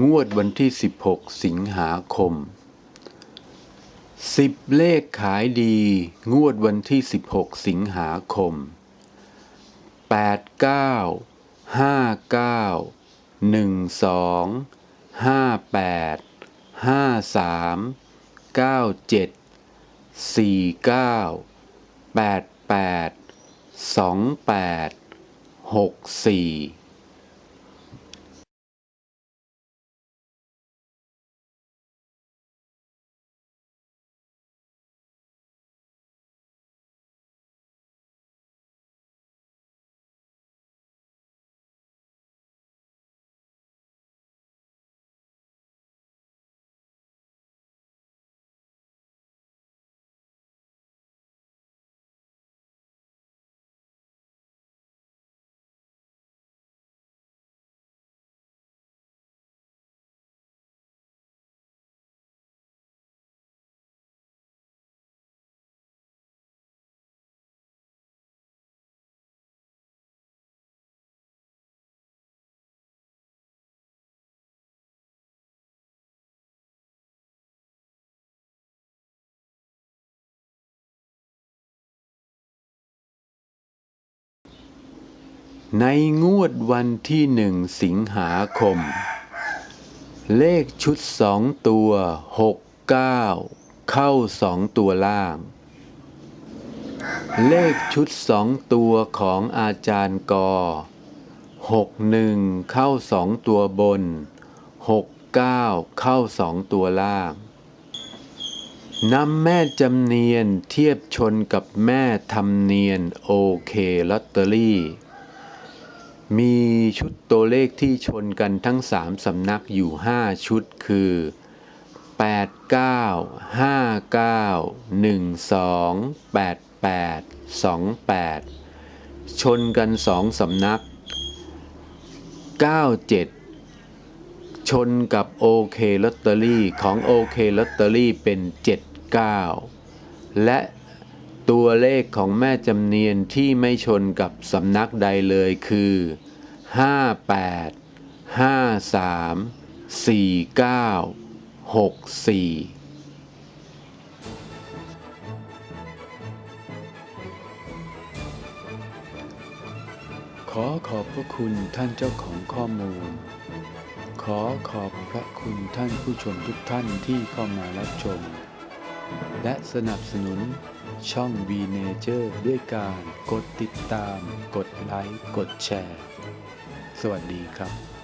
งวดวันที่ 16 สิงหาคม 10 เลขขายดี งวดวันที่ 16 สิงหาคม 89 59 12 58 53 97 49 88 28 64 ในงวดวันที่หนึ่งสิงหาคม เลขชุดสองตัวหกเก้าเข้าสองตัวล่าง เลขชุดสองตัวของอาจารย์กอหกหนึ่งเข้าสองตัวบนหกเก้าเข้าสองตัวล่างนำแม่จำเนียนเทียบชนกับแม่ทำเนียนโอเคลอตเตอรี่ มีชุดตัวเลขที่ชนกันทั้งสามสำนักอยู่ 5 ชุดคือ 8 9 5 9 1 2 8 8 2 8 ชนกันสองสำนัก 9 7 ชนกับโอเคลอตเตอรี่ของโอเคลอตเตอรี่เป็น 7 9 และ ตัวเลขของแม่จำเนียนที่ไม่ชนกับสำนักใดเลยคือ 58 53 49 64ขอขอบพระคุณท่านเจ้าของข้อมูล ขอขอบพระคุณท่านผู้ชมทุกท่านที่เข้ามารับชม และสนับสนุน ช่อง V Nature ด้วยการกดติดตาม กดไลค์ กดแชร์ สวัสดีครับ